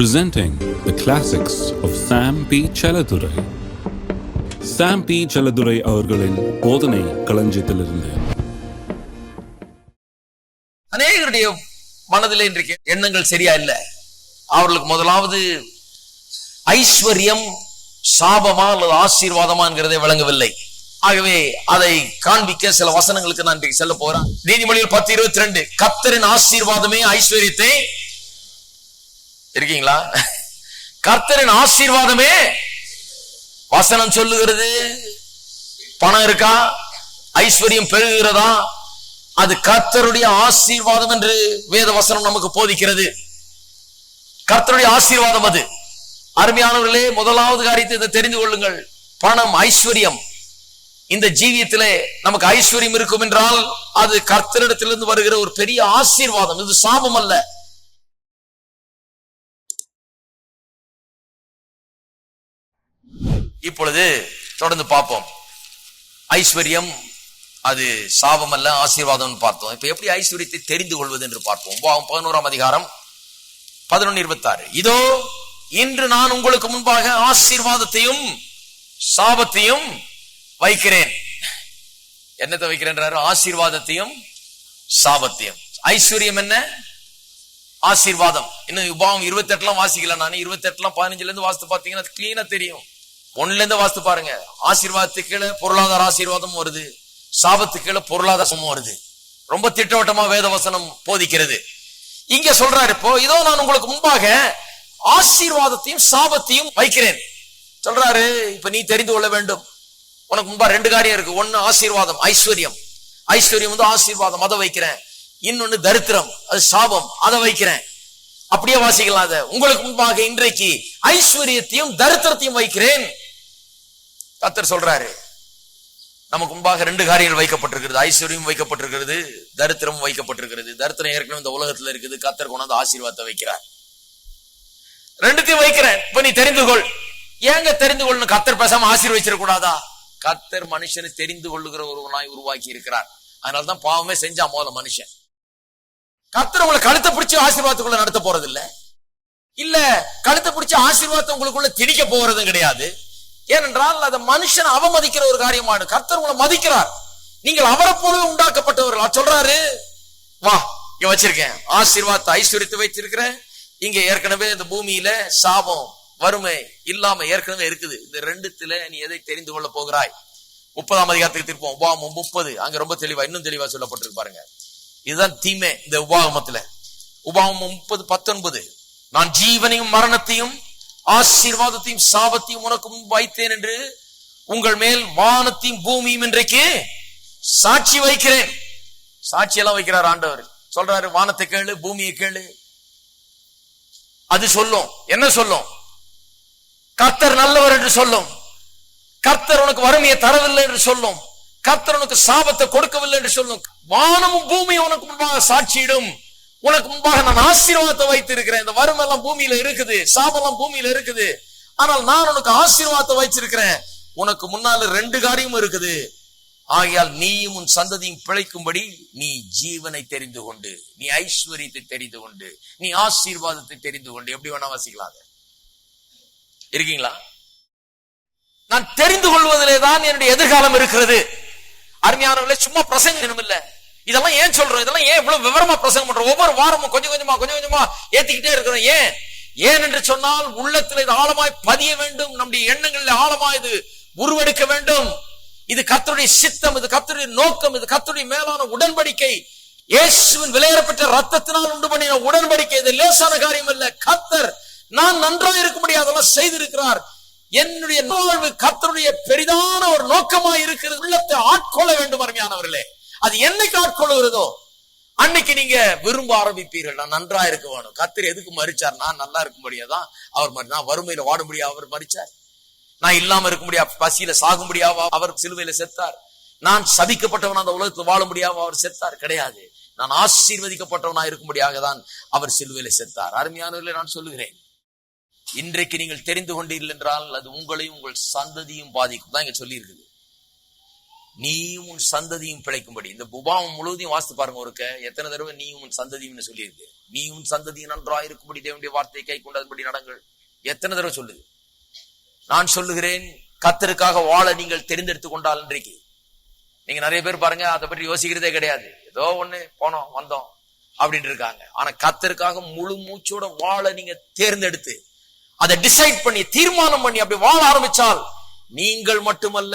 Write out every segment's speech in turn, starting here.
presenting the classics of Sam P. Chaladurai. Sam P Chelladurai அவர்களின் போதனை களஞ்சியத்திலிருந்து. அநேகருடைய மனதில் இன்றைக்கு எண்ணங்கள் சரியா இல்லை. அவர்களுக்கு முதலாவது ஐஸ்வர்யம் சாபமா அல்லது ஆசீர்வாதமாங்கிறதே விளங்கவில்லை. ஆகவே அதை காண்பிக்க சில வசனங்களுக்கு நான் இன்றைக்கு செல்ல போறேன். நீதிமொழியில் பத்து இருபத்தி ரெண்டு கத்தரின் ஆசீர்வாதமே ஐஸ்வர்யத்தை இருக்கீங்களா? கர்த்தரின் ஆசீர்வாதமே வசனம் சொல்லுகிறது. பணம் இருக்கா? ஐஸ்வர்யம் பெருகிறதா? அது கர்த்தருடைய ஆசீர்வாதம் என்று வேத வசனம் நமக்கு போதிக்கிறது. கர்த்தருடைய ஆசீர்வாதம் அது. அருமையானவர்களே முதலாவது காரியத்தை இதை தெரிந்து கொள்ளுங்கள். பணம் ஐஸ்வர்யம். இந்த ஜீவியத்திலே நமக்கு ஐஸ்வர்யம் இருக்கும் என்றால் அது கர்த்தரிடத்திலிருந்து வருகிற ஒரு பெரிய ஆசீர்வாதம். இது சாபம் அல்ல. இப்பொழுது தொடர்ந்து பார்ப்போம். ஐஸ்வர்யம் அது சாபம் அல்ல ஆசீர்வாதம் பார்த்தோம். இப்ப எப்படி ஐஸ்வர்யத்தை தெரிந்து கொள்வது என்று பார்ப்போம். பதினோராம் அதிகாரம் பதினொன்னு இருபத்தாறு. இதோ இன்று நான் உங்களுக்கு முன்பாக ஆசீர்வாதத்தையும் சாபத்தையும் வைக்கிறேன். என்னத்தை வைக்கிறேன்றாரு? ஆசீர்வாதத்தையும் சாபத்தையும். ஐஸ்வர்யம் என்ன? ஆசீர்வாதம். இன்னும் உபாவம் இருபத்தி எட்டுலாம் வாசிக்கல நான் இருபத்தி எட்டுலாம் பதினஞ்சுல இருந்து வாசித்து பார்த்தீங்கன்னா கிளீனா தெரியும். ஒண்ணுல இருந்து வாசித்து பாருங்க. ஆசீர்வாதத்துக்கு கீழே பொருளாதார ஆசீர்வாதம் வருது. சாபத்துக்கு கீழே பொருளாதாரமும் வருது. ரொம்ப திட்டவட்டமா வேதவசனம் போதிக்கிறது. இங்க சொல்றாரு இப்போ இதோ நான் உங்களுக்கு முன்பாக ஆசீர்வாதத்தையும் சாபத்தையும் வைக்கிறேன். சொல்றாரு இப்ப நீ தெரிந்து கொள்ள வேண்டும். உனக்கு முன்பா ரெண்டு காரியம் இருக்கு. ஒன்னு ஆசீர்வாதம் ஐஸ்வர்யம். ஐஸ்வர்யம் வந்து ஆசீர்வாதம் அதை வைக்கிறேன். இன்னொன்னு தரித்திரம் அது சாபம் அதை வைக்கிறேன். அப்படியே வாசிக்கலாம் அதை. உங்களுக்கு முன்பாக இன்றைக்கு ஐஸ்வர்யத்தையும் தரித்திரத்தையும் வைக்கிறேன். கத்தர் சொல்றாரு நமக்கு முன்பாக ரெண்டு காரியங்கள் வைக்கப்பட்டிருக்கிறது. ஐஸ்வர்யம் வைக்கப்பட்டிருக்கிறது தரித்திரம் வைக்கப்பட்டிருக்கிறது. தரித்திரம் ஏற்கனவே இந்த உலகத்துல இருக்குது. கத்தர் கொண்டாந்து ஆசீர்வாதத்தை வைக்கிறார். ரெண்டுத்தையும் வைக்கிறேன். இப்ப நீ தெரிந்து கொள். ஏங்க தெரிந்து கொள்ளணும் கத்தர் பேசாம ஆசீர்வச்சிட கூடாதா? கத்தர் மனுஷனை தெரிந்து கொள்ளுகிற ஒருவனாய் உருவாக்கி இருக்கிறார். அதனாலதான் பாவமே செஞ்சா முதல்ல மனுஷன். கத்தர் உங்களை கழுத்தை பிடிச்சி ஆசீர்வாதத்துக்குள்ள நடத்த போறது இல்ல இல்ல கழுத்தை பிடிச்சி ஆசீர்வாதம் உங்களுக்குள்ள திணிக்க போறதும் கிடையாது. ஏனென்றால் அது மனுஷன் அவமதிக்கிற ஒரு காரியமான கர்த்தர் உங்களை மதிக்கிறார். நீங்கள் அவரை போலவே உண்டாக்கப்பட்டவர்கள் சொல்றாரு வா இங்க வச்சிருக்கேன். ஆசீர்வாதத்தை ஐஸ்வர்யத்தை வைத்திருக்கிறேன். இங்க ஏற்கனவே இந்த பூமியில சாபம் வறுமை இல்லாம ஏற்கனவே இருக்குது. இந்த ரெண்டுத்துல நீ எதை தெரிந்து கொள்ள போகிறாய்? முப்பதாம் அதிகாரத்துக்கு திருப்போம். உபாமம் முப்பது. அங்க ரொம்ப தெளிவா இன்னும் தெளிவா சொல்லப்பட்டிருக்கு பாருங்க. இதுதான் தீமை இந்த உபாகமத்துல. உபாகமம் முப்பது பத்தொன்பது. நான் ஜீவனையும் மரணத்தையும் ஆசீர்வாதத்தையும் சாபத்தையும் உனக்கு வைத்தேன் என்று உங்கள் மேல் வானத்தையும் பூமியும் இன்றைக்கு சாட்சி வைக்கிறேன். சாட்சி எல்லாம் வைக்கிறார் ஆண்டவர். சொல்றாரு வானத்தை கேளு பூமியை கேளு. அது சொல்லும். என்ன சொல்லும்? கர்த்தர் நல்லவர் என்று சொல்லும். கர்த்தர் உனக்கு வறுமையை தரவில்லை என்று சொல்லும். கர்த்தர் உனக்கு சாபத்தை கொடுக்கவில்லை என்று சொல்லும். வானமும் பூமியும் உனக்கு முன்பாக சாட்சியிடும். உனக்கு முன்பாக நான் ஆசீர்வாதத்தை வைத்திருக்கிறேன். இந்த வறுமை எல்லாம் பூமியில இருக்குது சாபம் பூமியில இருக்குது. ஆனால் நான் உனக்கு ஆசீர்வாதத்தை வைச்சிருக்கிறேன் உனக்கு முன்னால ரெண்டு காரியமும் இருக்குது. ஆகையால் நீயும் உன் சந்ததியும் பிழைக்கும்படி நீ ஜீவனை தெரிந்து கொண்டு நீ ஐஸ்வர்யத்தை தெரிந்து கொண்டு நீ ஆசீர்வாதத்தை தெரிந்து கொண்டு எப்படி வேணா வாசிக்கலாம் அதை. இருக்கீங்களா? நான் தெரிந்து கொள்வதிலே தான் என்னுடைய எதிர்காலம் இருக்கிறது. அருமையானவர்களே சும்மா பிரசங்கம் இல்ல. இதெல்லாம் ஏன் சொல்றோம்? இதெல்லாம் ஏன் இவ்வளவு விவரமா பிரசங்கம் பண்றோம்? ஒவ்வொரு வாரமும் கொஞ்சம் கொஞ்சமா கொஞ்சம் கொஞ்சமா ஏத்திக்கிட்டே இருக்கிறோம். ஏன்? ஏன் என்று சொன்னால் உள்ளத்துல இது ஆழமாய் பதிய வேண்டும். நம்முடைய எண்ணங்களில் ஆழமாய் இது உருவெடுக்க வேண்டும். இது கத்தருடைய சித்தம் இது கத்தருடைய நோக்கம் இது கத்தருடைய மேலான உடன்படிக்கை. இயேசுவின் விலையேறப்பட்ட ரத்தத்தினால் உண்டு பண்ணின உடன்படிக்கை. இது லேசான காரியம் இல்ல கத்தர் நான் நன்றாக இருக்கும்படி அதெல்லாம் செய்திருக்கிறார். என்னுடைய வாழ்வு கத்தருடைய பெரிதான ஒரு நோக்கமா இருக்கிறது. உள்ளத்தை ஆட்கொள்ள வேண்டும் அருமையானவர்களே. அது என்னைக்கு ஆட்கொள்கிறதோ அன்னைக்கு நீங்க விரும்ப ஆரம்பிப்பீர்கள். நான் நன்றா இருக்க வேணும் கத்திரி எதுக்கு மறிச்சார்? நான் நல்லா இருக்கும்படியாதான் அவர் மாதிரி நான் வறுமையில வாடும்படியா அவர் மறிச்சார். நான் இல்லாம இருக்க முடியா பசியில சாகும்படியாவா அவர் சிலுவையில செத்தார். நான் சபிக்கப்பட்டவன் அந்த உலகத்தில் வாழும்படியாவா அவர் செத்தார்? கிடையாது. நான் ஆசீர்வதிக்கப்பட்டவனா இருக்கும்படியாக தான் அவர் சிலுவையில செத்தார். அருமையானவர்களை நான் சொல்லுகிறேன். இன்றைக்கு நீங்கள் தெரிந்து கொண்டீர்கள் என்றால் அது உங்களையும் உங்கள் சந்ததியும் பாதிக்கும். தான் இங்க சொல்லி இருக்குது நீயும் உன் சந்ததியும் பிழைக்கும்படி. இந்த உபாவம் முழுவதையும் வாசித்து பாருங்க ஒருக்க. எத்தனை தடவை நீயும் உன் சந்ததியும்னு சொல்லியிருக்கு. நீயும் உன் சந்ததியும் நன்றாக இருக்கும்படி தேவனுடைய வார்த்தையை கை கொண்டதன்படி நடங்கள். எத்தனை தடவை சொல்லுது? நான் சொல்லுகிறேன் கத்தருக்காக வாழ நீங்கள் தெரிந்தெடுத்து கொண்டால் இன்றைக்கு. நீங்க நிறைய பேர் பாருங்க அதை பற்றி யோசிக்கிறதே கிடையாது. ஏதோ ஒண்ணு போனோம் வந்தோம் அப்படின்னு இருக்காங்க ஆனா கத்தருக்காக முழு மூச்சோட வாழ நீங்க தேர்ந்தெடுத்து அதை டிசைட் பண்ணி தீர்மானம் பண்ணி அப்படி வாழ ஆரம்பிச்சால் நீங்கள் மட்டுமல்ல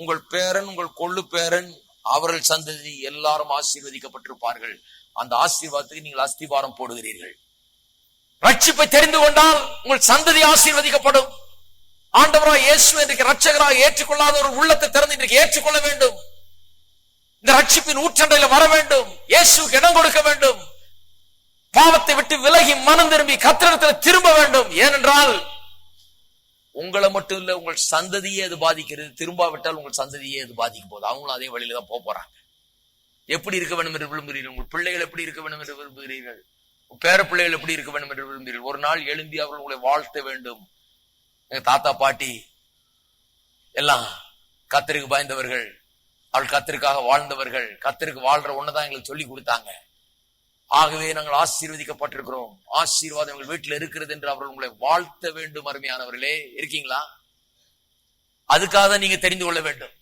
உங்கள் பேரன் உங்கள் கொள்ளு பேரன் அவர்கள் சந்ததி எல்லாரும் ஆசீர்வதிக்கப்பட்டிருப்பார்கள். அந்த ஆசீர்வாதத்துக்கு நீங்கள் அஸ்திவாரம் போடுகிறீர்கள். ரட்சிப்பை தெரிந்து கொண்டால் உங்கள் சந்ததி ஆசீர்வதிக்கப்படும். ஆண்டவராக இயேசு இன்றைக்கு ரட்சகராக ஏற்றுக்கொள்ளாத ஒரு உள்ளத்தை திறந்து இன்றைக்கு ஏற்றுக்கொள்ள வேண்டும். இந்த ரட்சிப்பின் ஊற்றண்டையில வர வேண்டும். இயேசுக்கு இடம் கொடுக்க வேண்டும். பாவத்தை விட்டு விலகி மனம் திரும்பி கத்திரத்தில் திரும்ப வேண்டும். ஏனென்றால் உங்களை மட்டும் இல்ல உங்கள் சந்ததியே அது பாதிக்கிறது. திரும்பாவிட்டால் உங்கள் சந்ததியே அது பாதிக்கும் போது அவங்களும் அதே வழியில தான் போக போறாங்க. எப்படி இருக்க வேண்டும் என்று விரும்புகிறீர்கள்? உங்கள் பிள்ளைகள் எப்படி இருக்க வேண்டும் என்று விரும்புகிறீர்கள்? பேர பிள்ளைகள் எப்படி இருக்க வேண்டும் என்று விரும்புகிறீர்கள்? ஒரு நாள் எழுந்தி அவர்கள் உங்களை வாழ்த்த வேண்டும். எங்க தாத்தா பாட்டி எல்லாம் கத்தருக்கு பாய்ந்தவர்கள் அவள் கத்தருக்காக வாழ்ந்தவர்கள் கத்தருக்கு வாழ்ற ஒண்ணுதான் எங்களுக்கு சொல்லி கொடுத்தாங்க. ஆகவே நாங்கள் ஆசீர்வதிக்கப்பட்டிருக்கிறோம். ஆசீர்வாதம் எங்கள் வீட்டில் இருக்கிறது என்று அவர்கள் உங்களை வாழ்த்த வேண்டும் அருமையானவர்களே. இருக்கீங்களா? அதுக்காக தான் நீங்க தெரிந்து கொள்ள வேண்டும்.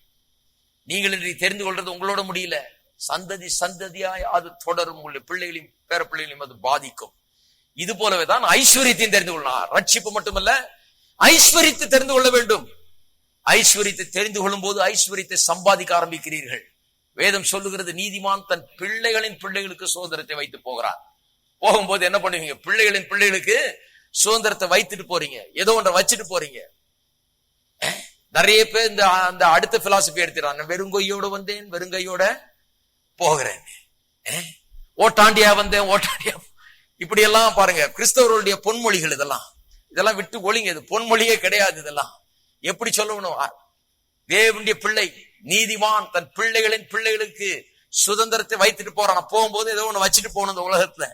நீங்கள் இன்றைக்கு தெரிந்து கொள்றது உங்களோட முடியல. சந்ததி சந்ததியாய் அது தொடரும். உங்களுடைய பிள்ளைகளையும் பேர பிள்ளைகளையும் அது பாதிக்கும். இது போலவே தான் ஐஸ்வர்யத்தையும் தெரிந்து கொள்ளலாம். ரட்சிப்பு மட்டுமல்ல ஐஸ்வர்யத்தை தெரிந்து கொள்ள வேண்டும். ஐஸ்வர்யத்தை தெரிந்து கொள்ளும் போது ஐஸ்வர்யத்தை சம்பாதிக்க ஆரம்பிக்கிறீர்கள். வேதம் சொல்லுகிறது நீதிமான் தன் பிள்ளைகளின் பிள்ளைகளுக்கு சுதந்திரத்தை வைத்து போகிறார் போகும்போது என்ன பண்ணுவீங்க? பிள்ளைகளின் பிள்ளைகளுக்கு சுதந்திரத்தை வைத்துட்டு போறீங்க. ஏதோ ஒன்றை வச்சுட்டு போறீங்க. நிறைய பேர் இந்த அந்த அடுத்த பிலாசபி எடுத்துறாங்க வெறுங்கையோட வந்தேன் வெறுங்கையோட போகிறேன். ஓட்டாண்டியா வந்தேன் ஓட்டாண்டியா இப்படி எல்லாம் பாருங்க. கிறிஸ்தவர்களுடைய பொன்மொழிகள் இதெல்லாம். இதெல்லாம் விட்டு ஒழிங்க. இது பொன்மொழியே கிடையாது இதெல்லாம். எப்படி சொல்லணும்? தேவனுடைய பிள்ளை. நீதிமான் தன் பிள்ளைகளின் பிள்ளைகளுக்கு சுதந்திரத்தை வைத்துட்டு போறான். போகும்போது ஏதோ ஒண்ணு வச்சுட்டு போகணும் இந்த உலகத்துல.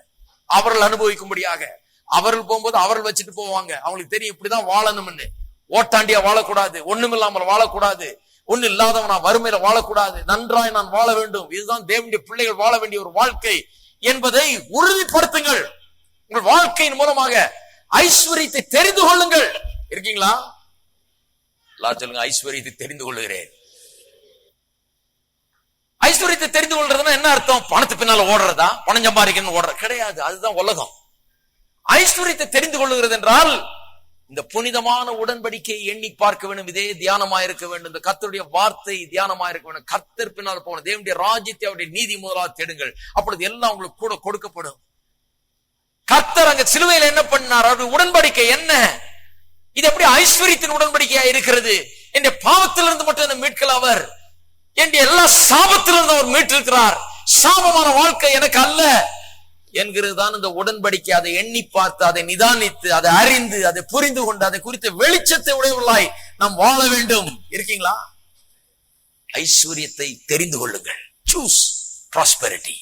அவர்கள் அனுபவிக்கும்படியாக. அவர்கள் போகும்போது அவர்கள் வச்சுட்டு போவாங்க. அவங்களுக்கு தெரியும் இப்படிதான் வாழணும்னு. ஓட்டாண்டியா வாழக்கூடாது. ஒண்ணுமில்லாமல் வாழக்கூடாது. ஒண்ணு இல்லாதவனா வறுமையில வாழக்கூடாது. நன்றாய் நான் வாழ வேண்டும். இதுதான் தேவனுடைய பிள்ளைகள் வாழ வேண்டிய ஒரு வாழ்க்கை என்பதை உறுதிப்படுத்துங்கள். உங்கள் வாழ்க்கையின் மூலமாக ஐஸ்வர்யத்தை தெரிந்து கொள்ளுங்கள். இருக்கீங்களா? சொல்லுங்க ஐஸ்வர்யத்தை தெரிந்து கொள்ளுகிறேன் ஐஸ்வர்யத்தை தெரிந்து கொள்றதுன்னா என்ன அர்த்தம்? பணத்து பின்னால ஓடுறதா? பணம் சம்பாதிக்கணும்னு ஓடுற கிடையாது. அதுதான் உலகம். ஐஸ்வர்யத்தை தெரிந்து கொள்ளுகிறது என்றால் இந்த புனிதமான உடன்படிக்கையை எண்ணி பார்க்க வேண்டும். இதே தியானமா இருக்க வேண்டும். இந்த கத்தருடைய வார்த்தை தியானமாயிருக்க வேண்டும். கர்த்தர் பின்னால் போகணும். தேவனுடைய ராஜ்யத்தை அவருடைய நீதி முதலாக தேடுங்கள். அப்பொழுது எல்லாம் உங்களுக்கு கூட கொடுக்கப்படும். கர்த்தர் அங்க சிலுவையில என்ன பண்ணார் அவருடைய உடன்படிக்கை என்ன? இது எப்படி ஐஸ்வர்யத்தின் உடன்படிக்கையா இருக்கிறது? என் பாவத்திலிருந்து மட்டும் மீட்கல் அவர்? என் எல்லா சாபத்திலிருந்து அவர் மீட்டிருக்கிறார். சாபமான வாழ்க்கை எனக்கு அல்ல. என்கிறது தான் இந்த உடன்படிக்கை. அதை எண்ணி பார்த்து அதை நிதானித்து அதை அறிந்து அதை புரிந்து கொண்டு அதை குறித்த வெளிச்சத்தை உடையவர்களாய் நாம் வாழ வேண்டும். இருக்கீங்களா? ஐஸ்வர்யத்தை தெரிந்து கொள்ளுங்கள். சூஸ் ப்ராஸ்பெரிட்டி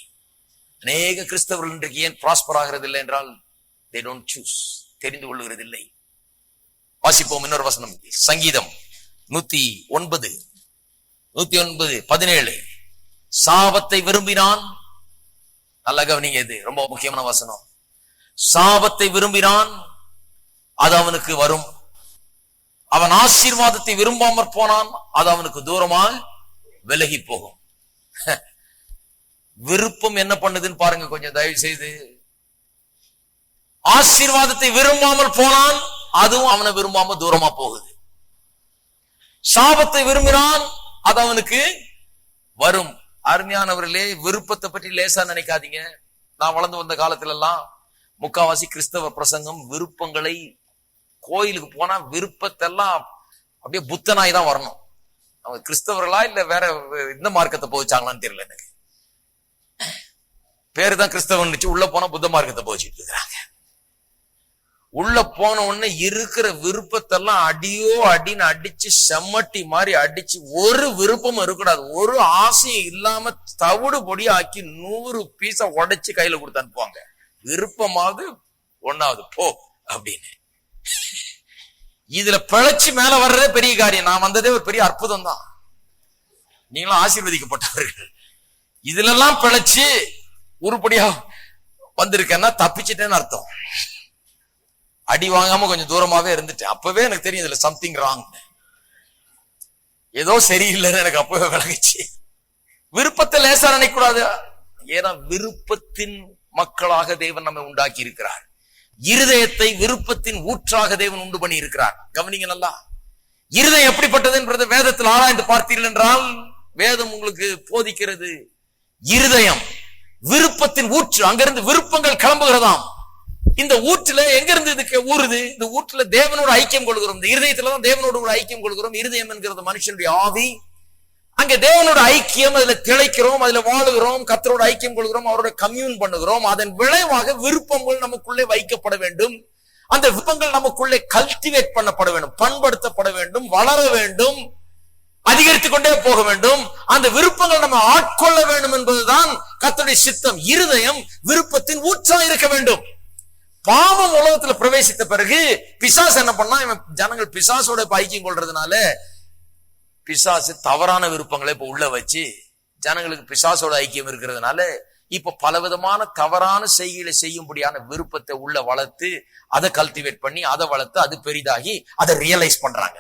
அநேக கிறிஸ்தவர்கள் இன்றைக்கு ஏன் ப்ராஸ்பர் ஆகிறது இல்லை என்றால் தே டோன்ட் சூஸ் தெரிந்து கொள்ளுகிறது இல்லை வாசிப்போம் இன்னொரு வசனம். சங்கீதம் நூத்தி ஒன்பது. நூத்தி ஒன்பது பதினேழு. சாபத்தை விரும்பினான். நல்ல கவனிங்க இது ரொம்ப முக்கியமான வசனம். சாபத்தை விரும்பினான் அது அவனுக்கு வரும். அவன் ஆசீர்வாதத்தை விரும்பாமற் போனான் அது அவனுக்கு தூரமாக விலகி போகும். விருப்பம் என்ன பண்ணுதுன்னு பாருங்க கொஞ்சம் தயவு செய்து ஆசீர்வாதத்தை விரும்பாமல் போனான் அதுவும் அவனை விரும்பாம தூரமா போகுது. சாபத்தை விரும்பினான் அது அவனுக்கு வரும். அருமையானவர்களே விருப்பத்தை பற்றி லேசா நினைக்காதீங்க. நான் வளர்ந்து வந்த காலத்துல எல்லாம் முக்காவாசி கிறிஸ்தவ பிரசங்கம் விருப்பங்களை கோயிலுக்கு போனா விருப்பத்தை எல்லாம் அப்படியே புத்தனாய் தான் வரணும். அவங்க கிறிஸ்தவர்களா இல்ல வேற இந்த மார்க்கத்தை போச்சாங்களான்னு தெரியல எனக்கு. பேரு தான் கிறிஸ்தவன் உள்ள போனா புத்த மார்க்கத்தை போச்சுட்டு இருக்கிறாங்க. உள்ள போன உடனே இருக்கிற விருப்பத்தெல்லாம் அடியோ அடின்னு அடிச்சு செம்மட்டி மாதிரி அடிச்சு ஒரு விருப்பமும் இருக்கக்கூடாது. ஒரு ஆசையும் இல்லாம தவிடு பொடி ஆக்கி நூறு பீஸ உடைச்சு கையில கொடுத்து அனுப்புவாங்க. விருப்பமாவது ஒன்னாவது போ அப்படின்னு. இதுல பிழைச்சு மேல வர்றதே பெரிய காரியம். நான் வந்ததே ஒரு பெரிய அற்புதம் தான். நீங்களும் ஆசீர்வதிக்கப்பட்டவர்கள். இதுலெல்லாம் பிழைச்சு உருப்படியா வந்திருக்கேன்னா தப்பிச்சிட்டேன்னு அர்த்தம். அடி வாங்காம கொஞ்சம் தூரமாவே இருந்துட்டேன். அப்பவே எனக்கு தெரியும் இதுல சம்திங் ராங் ஏதோ சரியில்லைன்னு எனக்கு அப்பவே விளங்குச்சு. விருப்பத்தை லேசா நினைக்கூடாது ஏன்னா விருப்பத்தின் மக்களாக தேவன் நம்மை உண்டாக்கி இருக்கிறார் இருதயத்தை விருப்பத்தின் ஊற்றாக தேவன் உண்டு பண்ணி இருக்கிறார் கவனிங்க நல்லா. இருதயம் எப்படிப்பட்டது என்பது வேதத்தில் ஆராய்ந்து பார்த்தீர்கள் என்றால் வேதம் உங்களுக்கு போதிக்கிறது. இருதயம் விருப்பத்தின் ஊற்று அங்கிருந்து விருப்பங்கள் கிளம்புகிறதாம். இந்த ஊற்றுல எங்க இருந்து இதுக்கு ஊறுது? இந்த ஊற்றுல தேவனோட ஐக்கியம் கொள்கிறோம். இந்த இருதயத்துல தான் தேவனோட ஒரு ஐக்கியம் கொள்கிறோம். இருதயம் என்கிறது மனுஷனுடைய ஆவி. அங்க தேவனோட ஐக்கியம் அதுல திளைக்கிறோம் அதுல வாழுகிறோம் கத்தரோட ஐக்கியம் கொள்கிறோம் அவரோட கம்யூன் பண்ணுகிறோம். அதன் விளைவாக விருப்பங்கள் நமக்குள்ளே வைக்கப்பட வேண்டும். அந்த விருப்பங்கள் நமக்குள்ளே கல்டிவேட் பண்ணப்பட வேண்டும் பண்படுத்தப்பட வேண்டும் வளர வேண்டும் அதிகரித்து கொண்டே போக வேண்டும். அந்த விருப்பங்கள் நம்ம ஆட்கொள்ள வேண்டும் என்பதுதான் கத்தருடைய சித்தம். இருதயம் விருப்பத்தின் ஊற்றா இருக்க வேண்டும். பாவம் உலகத்துல பிரவேசித்த பிறகு பிசாசு என்ன பண்ணா இவன் ஜனங்கள் பிசாசோட ஐக்கியம் கொள்றதுனால பிசாசு தவறான விருப்பங்களை இப்ப உள்ள வச்சு ஜனங்களுக்கு பிசாசோட ஐக்கியம் இருக்கிறதுனால இப்ப பலவிதமான தவறான செய்களை செய்யும்படியான விருப்பத்தை உள்ள வளர்த்து அதை கல்டிவேட் பண்ணி அதை வளர்த்து அது பெரிதாகி அதை ரியலைஸ் பண்றாங்க.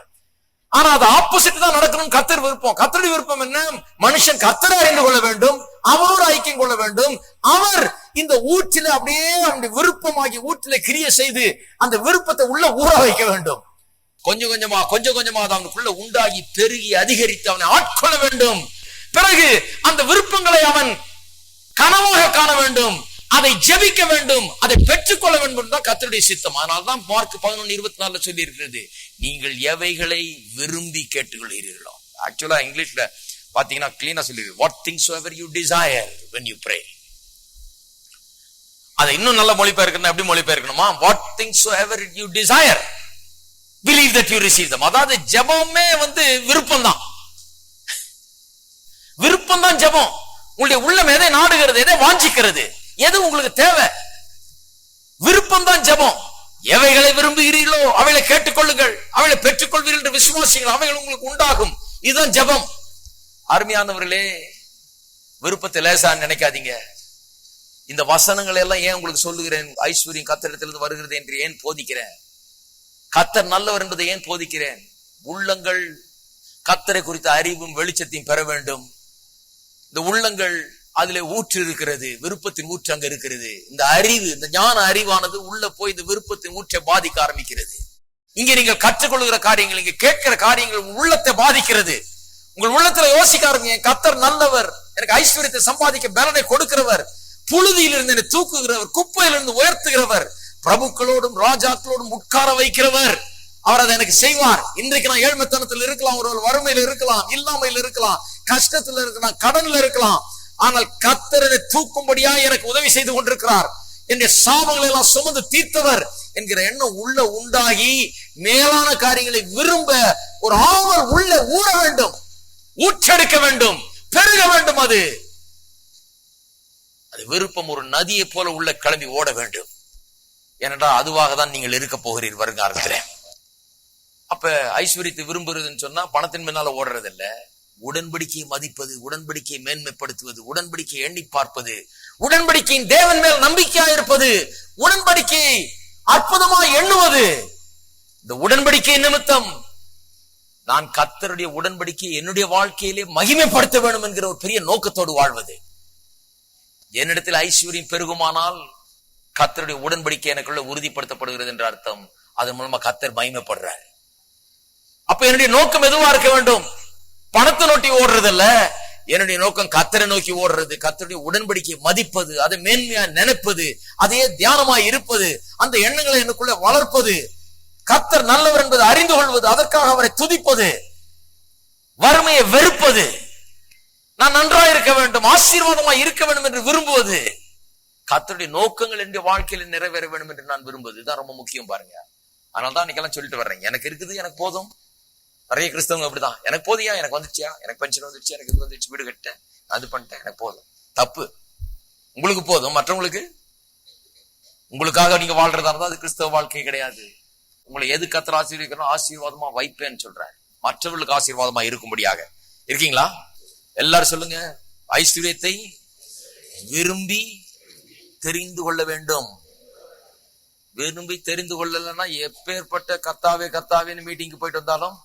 ஆனா அது ஆப்போசிட் தான் நடக்கணும் கத்தர் விருப்பம். கத்தருடைய விருப்பம் என்ன? மனுஷன் கத்தரை அறிந்து கொள்ள வேண்டும். அவரோடு ஐக்கியம் கொள்ள வேண்டும். அவர் இந்த ஊற்றில அப்படியே அவனுடைய விருப்பமாகி ஊற்றில கிரிய செய்து அந்த விருப்பத்தை உள்ள ஊற வைக்க வேண்டும். கொஞ்சம் கொஞ்சமா கொஞ்சம் கொஞ்சமா அது அவனுக்குள்ள உண்டாகி பெருகி அதிகரித்து அவனை ஆட்கொள்ள வேண்டும். பிறகு அந்த விருப்பங்களை அவன் கனவாக காண வேண்டும். அதை ஜெபிக்க வேண்டும் அதை பெற்றுக்கொள்ள வேண்டும் தான் கத்தருடைய சித்தம். அதனால தான் மார்க் பதினொன்று இருபத்தி நாலுல சொல்லி இருக்கிறது நீங்கள் எவைகளை விரும்பி கேட்டுக்கொள்கிறீர்களோ? ஆக்சுவலா இங்கிலீஷ்ல பாத்தீங்கன்னா கிளீனா சொல்லி what things ever you desire when you pray அதை இன்னும் நல்ல மொழிபெயர்க்கணும். எப்படி மொழிபெயர்க்கணுமா? What things ever you desire believe that you receive them அதாவது ஜெபமே வந்து விருப்பம் தான் விருப்பம் தான் ஜெபம். உங்களுடைய உள்ளம் எதை நாடுகிறது எதை வாஞ்சிக்கிறது? எது உங்களுக்கு தேவை? விருப்பம் தான் ஜெபம். எவைகளை விரும்புகிறீர்களோ அவைகளை கேட்டுக்கொள்ளுங்கள். அவைகளை பெற்றுக்கொள்வீர்கள் என்று விசுவாசிகள் அவைகள் உங்களுக்கு உண்டாகும். இதுதான் ஜெபம். அருமையானவர்களே விருப்பத்தை லேசா நினைக்காதீங்க. இந்த வசனங்களை எல்லாம் ஏன் உங்களுக்கு சொல்லுகிறேன்? ஐஸ்வர்யம் கத்திரத்திலிருந்து வருகிறது என்று ஏன் போதிக்கிறேன்? கத்தர் நல்லவர் என்பதை ஏன் போதிக்கிறேன்? உள்ளங்கள் கத்தரை குறித்த அறிவும் வெளிச்சத்தையும் பெற வேண்டும். இந்த உள்ளங்கள் அதுல ஊற்று இருக்கிறது விருப்பத்தின் ஊற்று அங்க இருக்கிறது. இந்த அறிவு இந்த ஞான அறிவானது உள்ள போய் இந்த விருப்பத்தின் ஊற்றை பாதிக்க ஆரம்பிக்கிறது. இங்க நீங்க கற்றுக்கொள்கிற காரியங்கள் இங்க கேட்கிற காரியங்கள் உங்கள் உள்ளத்தை பாதிக்கிறது. உங்கள் உள்ளத்துல யோசிக்க ஆரம்பிங்க கத்தர் நல்லவர் எனக்கு ஐஸ்வர்யத்தை சம்பாதிக்க பலனை கொடுக்கிறவர். புழுதியிலிருந்து என்னை தூக்குகிறவர் குப்பையிலிருந்து உயர்த்துகிறவர். பிரபுக்களோடும் ராஜாக்களோடும் உட்கார வைக்கிறவர். அவர் அதை எனக்கு செய்வார். இன்றைக்கு நான் ஏழ்மைத்தனத்தில் இருக்கலாம் ஒரு வறுமையில இருக்கலாம் இல்லாமையில் இருக்கலாம் கஷ்டத்துல இருக்கலாம் கடன்ல இருக்கலாம். ஆனால் கத்தரனை தூக்கும்படியா எனக்கு உதவி செய்து கொண்டிருக்கிறார். என்னுடைய சாபங்களை எல்லாம் சுமந்து தீர்த்தவர் என்கிற எண்ணம் உள்ள உண்டாகி மேலான காரியங்களை விரும்ப ஒரு ஆவல் உள்ள ஊற வேண்டும். ஊற்றெடுக்க வேண்டும். பெருக வேண்டும் அது. அது விருப்பம் ஒரு நதியை போல உள்ள கிளம்பி ஓட வேண்டும். ஏனென்றால் அதுவாக தான் நீங்கள் இருக்க போகிறீர் வருங்காலத்தில். அப்ப ஐஸ்வர்யத்தை விரும்புறதுன்னு சொன்னா பணத்தின் பின்னால ஓடுறது இல்ல உடன்படிக்கையை மதிப்பது உடன்படிக்கையை மேன்மைப்படுத்துவது உடன்படிக்கையை எண்ணி பார்ப்பது உடன்படிக்கையின் தேவன் மேல் நம்பிக்கையா இருப்பது உடன்படிக்கையை அற்புதமா எண்ணுவது. இந்த உடன்படிக்கை நிமித்தம் நான் கத்தருடைய உடன்படிக்கையை என்னுடைய வாழ்க்கையிலே மகிமைப்படுத்த வேண்டும் என்கிற ஒரு பெரிய நோக்கத்தோடு வாழ்வது. என்னிடத்தில் ஐஸ்வர்யம் பெருகுமானால் கத்தருடைய உடன்படிக்கை எனக்குள்ள உறுதிப்படுத்தப்படுகிறது என்ற அர்த்தம். அதன் மூலமா கத்தர் மகிமைப்படுறார். அப்ப என்னுடைய நோக்கம் எதுவா இருக்க வேண்டும்? பணத்தை நோட்டி ஓடுறதல்ல. என்னுடைய நோக்கம் கத்தரை நோக்கி ஓடுறது கத்தருடைய உடன்படிக்கை மதிப்பது அதை மேன்மையா நினைப்பது அதையே தியானமாய் இருப்பது அந்த எண்ணங்களை எனக்குள்ள வளர்ப்பது கத்தர் நல்லவர் என்பது அறிந்து கொள்வது அதற்காக அவரை துதிப்பது வறுமையை வெறுப்பது நான் நன்றாக இருக்க வேண்டும் ஆசீர்வாதமா இருக்க வேண்டும் என்று விரும்புவது கத்தருடைய நோக்கங்கள் என்னுடைய வாழ்க்கையில் நிறைவேற வேண்டும் என்று நான் விரும்புவது. இதுதான் ரொம்ப முக்கியம் பாருங்க. அதனால தான் இன்னைக்கெல்லாம் சொல்லிட்டு வர்றேன். எனக்கு இருக்குது எனக்கு போதும். நிறைய கிறிஸ்தவங்க அப்படிதான். எனக்கு போதியா? எனக்கு வந்துச்சியா எனக்கு பென்ஷன் வந்துச்சு எனக்கு இது வந்துச்சு வீடு கட்டேன் அது பண்ணிட்டேன். எனக்கு போதும். தப்பு. உங்களுக்கு போதும். மற்றவங்களுக்கு? உங்களுக்காக நீங்க வாழ்றதா இருந்தா அது கிறிஸ்தவ வாழ்க்கை கிடையாது. உங்களை எது கத்திர ஆசீர்வதிக்கணும் ஆசீர்வாதமா வைப்பேன்னு சொல்றாரு. மற்றவர்களுக்கு ஆசீர்வாதமா இருக்கும்படியாக. இருக்கீங்களா? எல்லாரும் சொல்லுங்க. ஐஸ்வர்யத்தை விரும்பி தெரிந்து கொள்ள வேண்டும். விரும்பி தெரிந்து கொள்ளலன்னா எப்பேற்பட்ட கத்தாவே கத்தாவேன்னு மீட்டிங்க்கு போயிட்டு வந்தாலும்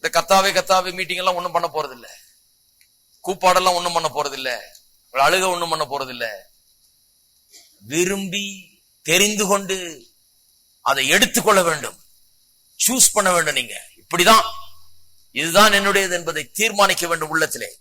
இந்த கத்தாவே கத்தாவே மீட்டிங் எல்லாம் ஒன்றும் பண்ண போறது இல்ல கூப்பாடெல்லாம் ஒன்றும் பண்ண போறது அழுக ஒன்றும் பண்ண போறது இல்ல விரும்பி தெரிந்து கொண்டு அதை எடுத்துக்கொள்ள வேண்டும். சூஸ் பண்ண வேண்டும் நீங்க. இப்படிதான். இதுதான் என்னுடையது என்பதை தீர்மானிக்க வேண்டும் உள்ளத்திலே.